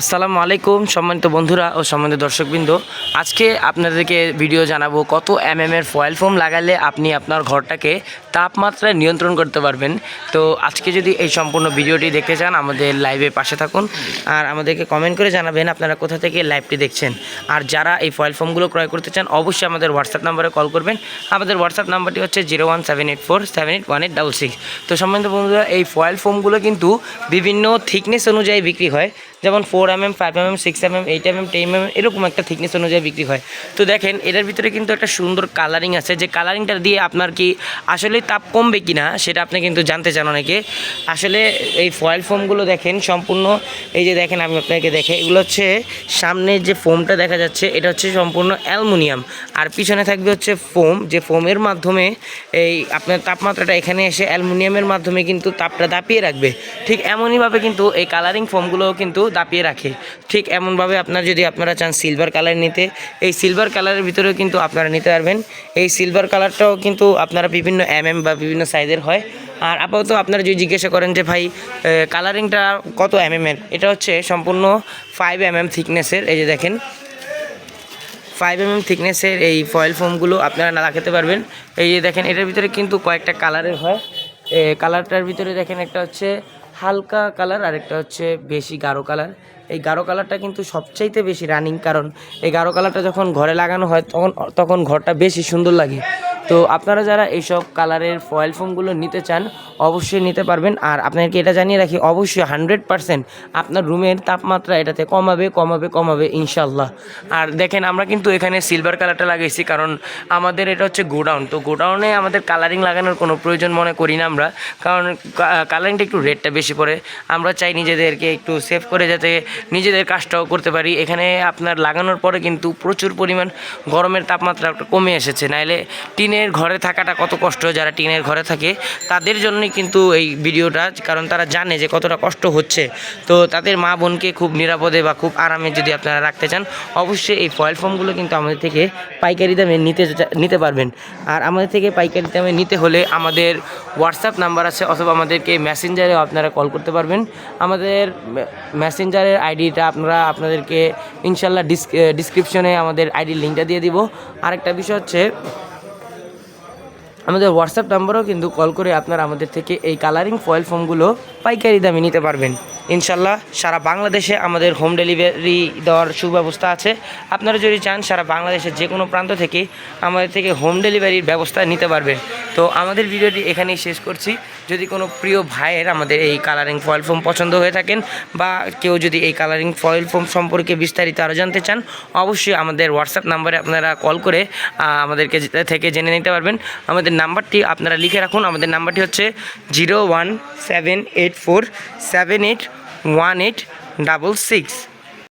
আসসালামু আলাইকুম, সম্মানিত বন্ধুরা ও সম্মানিত দর্শকবৃন্দ। আজকে আপনাদেরকে ভিডিও জানাব কত এম এম এর ফয়েল ফোম লাগালে আপনি আপনার ঘরটাকে তাপমাত্রায় নিয়ন্ত্রণ করতে পারবেন। তো আজকে যদি এই সম্পূর্ণ ভিডিওটি দেখতে চান, আমাদের লাইভে পাশে থাকুন। আর আমাদেরকে কমেন্ট করে জানাবেন আপনারা কোথা থেকে লাইভটি দেখছেন। আর যারা এই ফয়েল ফোমগুলো ক্রয় করতে চান, অবশ্যই আমাদের হোয়াটসঅ্যাপ নাম্বারে কল করবেন। আমাদের হোয়াটসঅ্যাপ নাম্বারটি হচ্ছে zero one seven eight four seven eight one eight double six তো সম্মানিত বন্ধুরা, এই ফয়েল ফোমগুলো কিন্তু বিভিন্ন থিকনেস অনুযায়ী বিক্রি হয়। যেমন four M M five M M six M M eight M M ten M M এরকম একটা থিকনেস অনুযায়ী বিক্রি হয়। তো দেখেন, এটার ভিতরে কিন্তু একটা সুন্দর কালারিং আছে। যে কালারিংটা দিয়ে আপনার কি আসলে তাপ কমবে কি না সেটা আপনি কিন্তু জানতে চান অনেকে। আসলে এই ফয়েল ফোমগুলো দেখেন, সম্পূর্ণ এই যে দেখেন, আমি আপনাকে দেখে, এগুলো হচ্ছে সামনে যে ফোমটা দেখা যাচ্ছে, এটা হচ্ছে সম্পূর্ণ অ্যালুমিনিয়াম। আর পিছনে থাকবে হচ্ছে ফোম যে ফোমের মাধ্যমে এই আপনার তাপমাত্রাটা এখানে এসে অ্যালুমিনিয়ামের মাধ্যমে কিন্তু তাপটা দাপিয়ে রাখবে। ঠিক এমনইভাবে কিন্তু এই কালারিং ফোমগুলোও কিন্তু দাপিয়ে রাখে। ঠিক এমনভাবে আপনার যদি আপনারা চান সিলভার কালার নিতে, এই সিলভার কালারের ভিতরেও কিন্তু আপনারা নিতে পারবেন। এই সিলভার কালারটাও কিন্তু আপনারা বিভিন্ন এম এম বা বিভিন্ন সাইজের হয়। আর আপাতত আপনারা যদি জিজ্ঞাসা করেন যে ভাই কালারিংটা কত এম এম এর? এটা হচ্ছে সম্পূর্ণ ফাইভ এম এম থিকনেসের এই যে দেখেন। ফাইভ এম এম থিকনেসের এই ফয়েল ফোমগুলো আপনারা না লাগাতে পারবেন। এই যে দেখেন, এটার ভিতরে কিন্তু কয়েকটা কালারের হয়। কালারটার ভিতরে দেখেন, একটা হচ্ছে হালকা কালার, আরেকটা হচ্ছে বেশি গাঢ় কালার। এই গাঢ় কালারটা কিন্তু সবচাইতে বেশি রানিং কারণ এই গাঢ় কালারটা যখন ঘরে লাগানো হয়, তখন তখন ঘরটা বেশি সুন্দর লাগে। তো আপনারা যারা এইসব কালারের ফয়েল ফোমগুলো নিতে চান, অবশ্যই নিতে পারবেন। আর আপনাদেরকে এটা জানিয়ে রাখি, অবশ্যই হান্ড্রেড পারসেন্ট আপনার রুমের তাপমাত্রা এটাতে কমাবে কমাবে কমাবে ইনশাল্লাহ আর দেখেন, আমরা কিন্তু এখানে সিলভার কালারটা লাগাইছি, কারণ আমাদের এটা হচ্ছে গোডাউন। তো গোডাউনে আমাদের কালারিং লাগানোর কোনো প্রয়োজন মনে করি না আমরা, কারণ কালারিংটা একটু রেটটা বেশি পড়ে। আমরা চাই নিজেদেরকে একটু সেভ করে যাতে নিজেদের কাজটাও করতে পারি। এখানে আপনার লাগানোর পরে কিন্তু প্রচুর পরিমাণ গরমের তাপমাত্রা একটু কমে এসেছে। নাইলে টিনের ঘরে থাকাটা কত কষ্ট, যারা টিনের ঘরে থাকে তাদের জন্যই কিন্তু এই ভিডিওটা, কারণ তারা জানে যে কতটা কষ্ট হচ্ছে। তো তাদের মা বোনকে খুব নিরাপদে বা খুব আরামে যদি আপনারা রাখতে চান, অবশ্যই এই ফয়েল ফর্মগুলো কিন্তু আমাদের থেকে পাইকারি দামে নিতে নিতে পারবেন। আর আমাদের থেকে পাইকারি দামে নিতে হলে আমাদের হোয়াটসঅ্যাপ নাম্বার আছে, অথবা আমাদেরকে মেসেঞ্জারেও আপনারা কল করতে পারবেন। আমাদের মেসেঞ্জারের আইডিটা আপনারা, আপনাদেরকে ইনশাল্লাহ ডিসক্রিপশনে আমাদের আইডির লিঙ্কটা দিয়ে দিব। আরেকটা বিষয় হচ্ছে আমাদের হোয়াটসঅ্যাপ নাম্বারও কিন্তু কল করে আপনারা আমাদের থেকে এই কালারিং ফয়েল ফোমগুলো পাইকারি দামে নিতে পারবেন। ইনশাল্লাহ সারা বাংলাদেশে আমাদের হোম ডেলিভারি দেওয়ার সুব্যবস্থা আছে। আপনারা যদি চান সারা বাংলাদেশের যে কোনো প্রান্ত থেকে আমাদের থেকে হোম ডেলিভারির ব্যবস্থা নিতে পারবেন। তো আমাদের ভিডিওটি এখানেই শেষ করছি। যদি কোনো প্রিয় ভাইয়ের আমাদের এই কালারিং ফয়েল ফোম পছন্দ হয়ে থাকেন বা কেউ যদি এই কালারিং ফয়েল ফোম সম্পর্কে বিস্তারিত আরও জানতে চান, অবশ্যই আমাদের হোয়াটসঅ্যাপ নাম্বারে আপনারা কল করে আমাদেরকে থেকে জেনে নিতে পারবেন। আমাদের নাম্বারটি আপনারা লিখে রাখুন। আমাদের নাম্বারটি হচ্ছে zero one seven eight four seven eight one eight double six.